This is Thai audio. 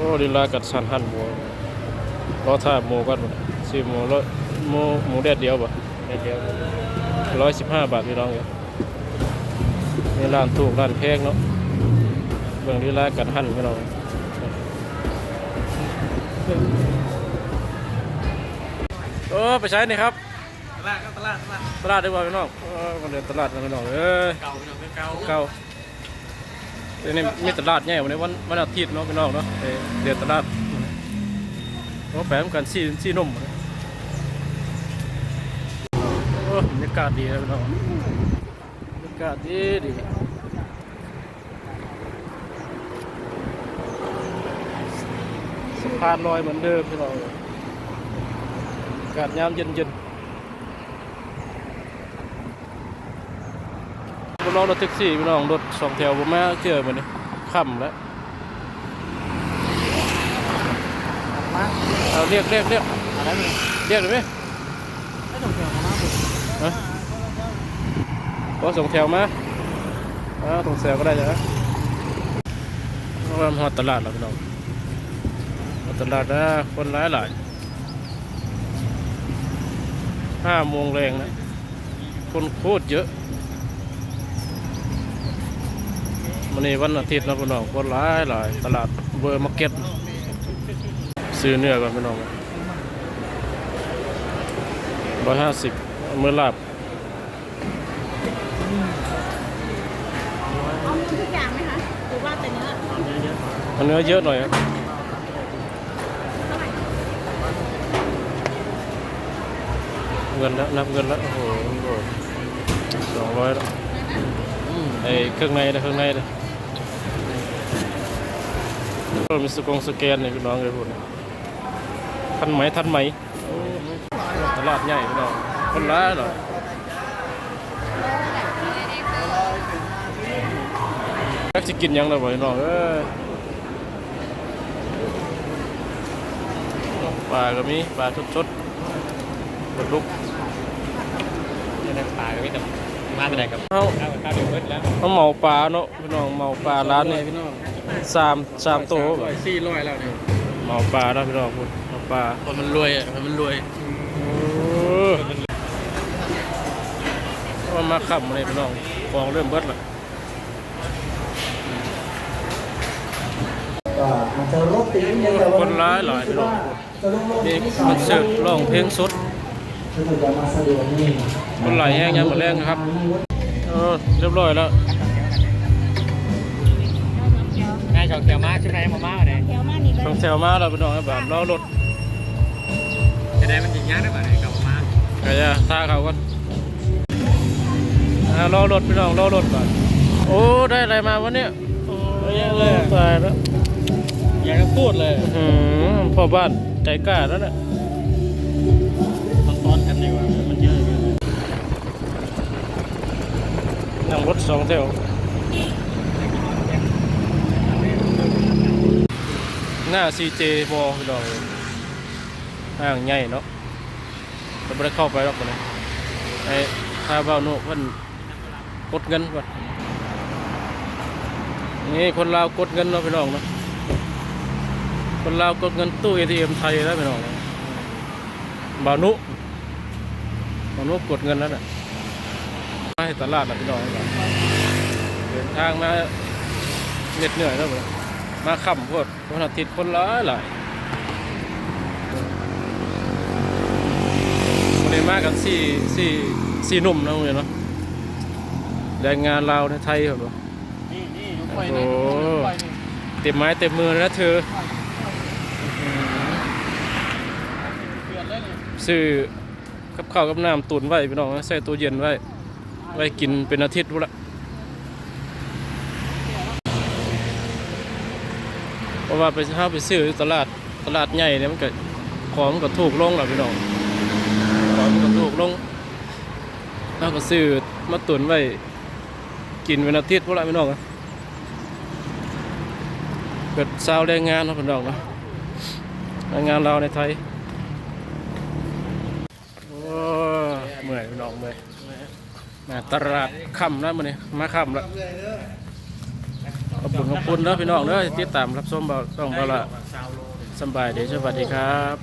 อ้ดีลากัดสันหั่นหมูรอท่าหมูก่อนบ่ซื้อหมูร้อยหมูหมูแดดเดียวบ่แดดเดียวร้อยสิบห้าบาทพี่น้องเอ้ยนี่ร้านถูกร้านแพงเนาะเบิ่งดีลากัดหั่นพี่น้องเออไปใช้นี่ครับตลาดครับตลาดตลาดตลาดดีกว่าพี่น้องเออมาเดินตลาดกันพี่น้องเอ้ยเก่าเนาะเป็นเก่าเก่า เดี๋ยวนี้มีตลาดใหญ่วันนี้วันวันอาทิตย์เนาะพี่น้องเนาะไปเดินตลาดโอ้แปลงกันซี่ซี่นมเลยโอ้บรรยากาศดีนะพี่น้องบรรยากาศดีดีสะพานลอยเหมือนเดิมพี่น้องอากาศยามเย็นเย็นๆ บนรถรถแท็กซี่พี่น้องรถสองแถวผมมาเจอมันนี่ค่ำแล้วมาเอาเรียกเรียกเรียกอะไรเนี่ยเรียกเลยไหมไม่ต้องเกี่ยวกับน้ำเลยฮะรถสองแถวมาอ่าตรงแถวก็ได้จ้ะเพราะว่ามันฮอดตลาดแล้วพี่น้องฮอดตลาดนะคนหลายหลายห้าโมงแรงนะคนโคตรเยอะ มันนี่วันอาทิตย์นะพี่น้องคนหลายหลายตลาดเบอร์มาร์เก็ตซื้อเนื้อก่อนพี่น้องร้อยห้าสิบเมื่อลาบเอาเงินทุกอย่างไหมคะหรือว่าแต่เนื้อเอาเนื้อเยอะหน่อยครับเท่าไหร่เงินแล้วนับเงินแล้วโอ้โหสองร้อยแล้วไอ้เครื่องในนะเครื่องในนะ ก็มีสกงสแกนเนี่ยพี่น้องเลยพูดนทันไหมทันไหมตลาดใหญ่พี่น้องคนร้ายเหรอแม็กซิกินยังเลยบ่พี่น้องเอ้ยปลาก็มีปลาสดๆปลาดุกจะได้ปลาก็ไม่ต้องมาไปไหนครับเข้าวข้าวเดือดเบิดแล้วเอาเหมาปลาเนาะพี่น้องเหมาปลาร้านนี้พี่น้อง สามสามโตร้อยสี่ร้อยแล้วเนี่ยเหมาปลาเนาะพี่น้องพูดเหมาปลาคนมันรวยอะคนมันรวยโอ้ว่ามาขับมาเลยพี่น้องฟองเริ่มเบิดและก็อาจจะรถติดนิดนึงแต่ว่าคนร้ายหลายพี่น้องจะลงลงเด็กคอนเสิร์ตร้องเพลงสดถ้าเกิดจะมาสะดวกนี่คนไหลแห้งยังหมดแรงนะครับเออเรียบร้อยแล้ว ชอบเกี่ยวมาใช่ไหมมาม่าเนี่ยแถวมานี่ก็ต้องแถวมาแล้วพี่น้องแบบรอรถจะได้มันยิงยากได้ป่ะเนี่ยกับมาม่าก็จะท่าเขาก็อ่ารอรถพี่น้องรอรถก่อนโอ้ได้อะไรมาวะเนี่ยโอ้ตายแล้วอยากจะพูดเลยอื้อหือพ่อบ้านใจกล้าแล้วเนี่ยซ้อนๆกันดีกว่ามันเยอะเกินนั่งรถสองแถว หน้า CJ บอพี่น้องห้างใหญ่เนาะเราไม่ได้เข้าไปหรอกคนนี้ไอ้ข้าเบ้าโน่เพิ่นกดเงินก่อนนี่คนลาวกดเงินเนาะพี่น้องเนาะคนลาวกดเงินตู้ ATM ไทยแล้วพี่น้องบ่าวนุบ่าวนุกดเงินแล้วน่ะมาให้ตลาดนะพี่น้องเดินทางมาเหน็ดเหนื่อยแล้วบ่ มาค่ำพวดวันอาทิตย์คนหลายหลายวันนี้มากันสี่สี่สี่หนุ่มนะมึงเนาะแรงงานลาวในไทยครับผมนี่นี่ยกโอ้ไปโหนี่ยกไปนี่เต็มไม้เต็มมือเลยนะเธอเปลี่ยนเลยนี่ซื้อกับข้าวกับน้ำตุนไว้พี่น้องใส่ตู้เย็นไว้ ไว้กินเป็นอาทิตย์พู้นละเพ ราะว่าไปห้าไปซื้อตลาดตลาดใหญ่เนี่ยมันก็ของมันก็ถูกลงแล้วพี่น้องของมันก็ถูกลงเราก็ซื้อมาตุนไว้กินเป็นอาทิตย์พู้นละพี่น้องเกิดชาวแรงงานเนาะพี่น้องนะแรงงานเราในไทยโอ้เมื่อยพี่น้องเมื่อยมาตลาดค่ำแล้วมื้อนี้มาค่ำแล้ว ขอบคุณขอบคุณแล้วพี่น้องเด้อที่ติดตามรับชมเบาต้องเบาละสำบายดีสวัสดีครับ